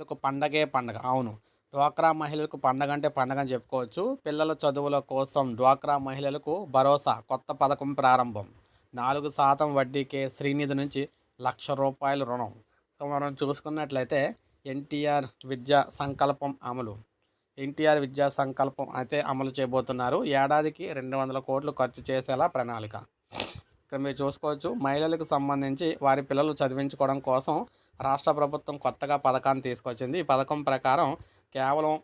మహిళలకు పండగే పండగ. అవును. డ్వాక్రా మహిళలకు పండగ అంటే పండగ అని చెప్పుకోవచ్చు. పిల్లల చదువుల కోసం డ్వాక్రా మహిళలకు భరోసా కొత్త పథకం ప్రారంభం. నాలుగు శాతం వడ్డీకే శ్రీనిధి నుంచి లక్ష రూపాయల రుణం. సో మనం చూసుకున్నట్లయితే ఎన్టీఆర్ విద్యా సంకల్పం అమలు. ఎన్టీఆర్ విద్యా సంకల్పం అయితే అమలు చేయబోతున్నారు. ఏడాదికి రెండు వందల కోట్లు ఖర్చు చేసేలా ప్రణాళిక. ఇక్కడ మీరు చూసుకోవచ్చు మహిళలకు సంబంధించి వారి పిల్లలు చదివించుకోవడం కోసం రాష్ట్ర ప్రభుత్వం కొత్తగా పథకాన్ని తీసుకొచ్చింది. ఈ పథకం ప్రకారం కేవలం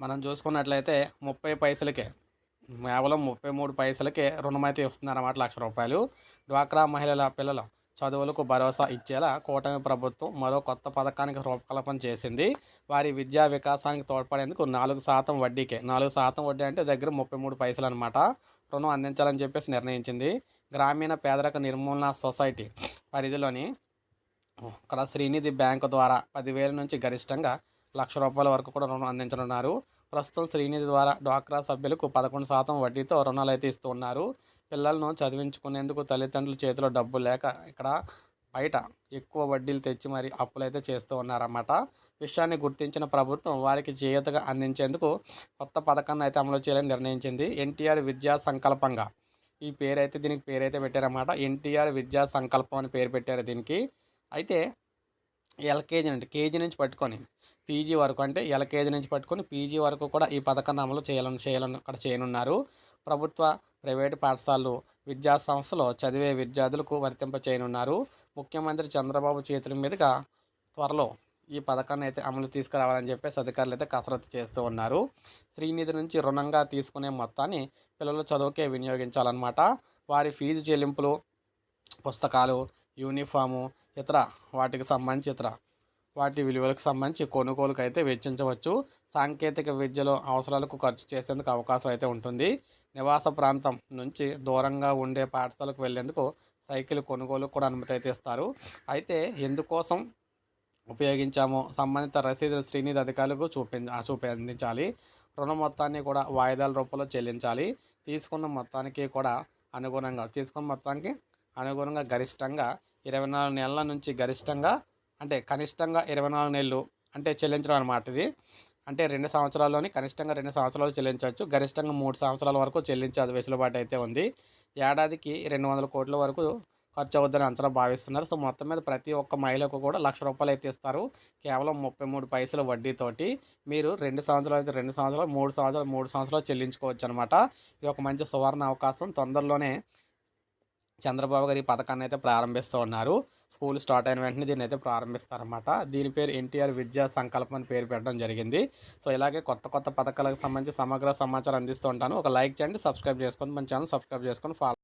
మనం చూసుకున్నట్లయితే ముప్పై పైసలకే కేవలం ముప్పై మూడు పైసలకే రుణమైతే ఇస్తున్నారన్నమాట లక్ష రూపాయలు. డ్వాక్రా మహిళల పిల్లల చదువులకు భరోసా ఇచ్చేలా కూటమి ప్రభుత్వం మరో కొత్త పథకానికి రూపకల్పన చేసింది. వారి విద్యా వికాసానికి తోడ్పడేందుకు నాలుగు శాతం వడ్డీకే. నాలుగు శాతం వడ్డీ అంటే దగ్గర ముప్పై మూడు పైసలు అనమాట రుణం అందించాలని చెప్పేసి నిర్ణయించింది. గ్రామీణ పేదరిక నిర్మూలన సొసైటీ పరిధిలోని ఇక్కడ శ్రీనిధి బ్యాంకు ద్వారా పదివేల నుంచి గరిష్టంగా లక్ష రూపాయల వరకు కూడా రుణం అందించనున్నారు. ప్రస్తుతం శ్రీనిధి ద్వారా డ్వాక్రా సభ్యులకు పదకొండు శాతం వడ్డీతో రుణాలు అయితే ఇస్తూ ఉన్నారు పిల్లలను చదివించుకునేందుకు తల్లిదండ్రుల చేతిలో డబ్బు లేక ఇక్కడ బయట ఎక్కువ వడ్డీలు తెచ్చి మరి అప్పులు అయితే చేస్తూ ఉన్నారన్నమాట. విషయాన్ని గుర్తించిన ప్రభుత్వం వారికి చేయూతగా అందించేందుకు కొత్త పథకాన్ని అయితే అమలు చేయాలని నిర్ణయించింది ఎన్టీఆర్ విద్యా సంకల్పంగా. ఈ పేరైతే దీనికి పేరు అయితే పెట్టారన్నమాట. ఎన్టీఆర్ విద్యా సంకల్పం అని పేరు పెట్టారు దీనికి. అయితే ఎల్కేజీ నుండి కేజీ నుంచి పట్టుకొని పీజీ వరకు అంటే ఎల్కేజీ నుంచి పట్టుకొని పీజీ వరకు కూడా ఈ పథకాన్ని అమలు చేయాలని చేయాలని అక్కడ చేయనున్నారు. ప్రభుత్వ ప్రైవేటు పాఠశాలలు విద్యా సంస్థలో చదివే విద్యార్థులకు వర్తింప చేయనున్నారు. ముఖ్యమంత్రి చంద్రబాబు చేతుల మీదుగా త్వరలో ఈ పథకాన్ని అయితే అమలు తీసుకురావాలని చెప్పేసి అధికారులు అయితే కసరత్తు చేస్తూ ఉన్నారు. శ్రీనిధి నుంచి రుణంగా తీసుకునే మొత్తాన్ని పిల్లల చదువుకే వినియోగించాలన్నమాట. వారి ఫీజు చెల్లింపులు పుస్తకాలు యూనిఫాము ఇతర వాటికి సంబంధించి ఇతర వాటి విలువలకు సంబంధించి కొనుగోలుకు అయితే వెచ్చించవచ్చు. సాంకేతిక విద్యలో అవసరాలకు ఖర్చు చేసేందుకు అవకాశం అయితే ఉంటుంది. నివాస ప్రాంతం నుంచి దూరంగా ఉండే పాఠశాలకు వెళ్ళేందుకు సైకిల్ కొనుగోలు కూడా అనుమతి అయితే ఇస్తారు. అయితే ఎందుకోసం ఉపయోగించామో సంబంధిత రసీదులు శ్రీనిధి అధికారులకు చూపి చూపి అందించాలి. రుణ మొత్తాన్ని కూడా వాయిదాల రూపంలో చెల్లించాలి. తీసుకున్న మొత్తానికి కూడా అనుగుణంగా తీసుకున్న మొత్తానికి అనుగుణంగా గరిష్టంగా ఇరవై నాలుగు నెలల నుంచి గరిష్టంగా అంటే కనిష్టంగా ఇరవై నాలుగు నెలలు అంటే చెల్లించడం అనమాట ఇది. అంటే రెండు సంవత్సరాల్లోని కనిష్టంగా రెండు సంవత్సరాలు చెల్లించవచ్చు. గరిష్టంగా మూడు సంవత్సరాల వరకు చెల్లించే వెసులుబాటు అయితే ఉంది. ఏడాదికి రెండు వందల కోట్ల వరకు ఖర్చు అవుద్దని అంచనా భావిస్తున్నారు. సో మొత్తం మీద ప్రతి ఒక్క మహిళకు కూడా లక్ష రూపాయలు అయితే ఇస్తారు. కేవలం ముప్పై మూడు పైసల వడ్డీతోటి మీరు రెండు సంవత్సరాలు అయితే రెండు సంవత్సరాలు మూడు సంవత్సరాలు మూడు సంవత్సరాలు చెల్లించుకోవచ్చు అనమాట ఇది ఒక మంచి సువర్ణ అవకాశం. తొందరలోనే చంద్రబాబు గారి ఈ పథకాన్ని అయితే ప్రారంభిస్తూ ఉన్నారు. స్కూల్ స్టార్ట్ అయిన వెంటనే దీన్ని అయితే ప్రారంభిస్తారన్నమాట. దీని పేరు ఎన్టీఆర్ విద్యా సంకల్పం అని పేరు పెట్టడం జరిగింది. సో ఇలాగే కొత్త కొత్త పథకాలకు సంబంధించి సమగ్ర సమాచారం అందిస్తూ ఉంటాను. ఒక లైక్ చేయండి సబ్స్క్రైబ్ చేసుకోండి. మన ఛానల్ సబ్స్క్రైబ్ చేసుకొని ఫాలో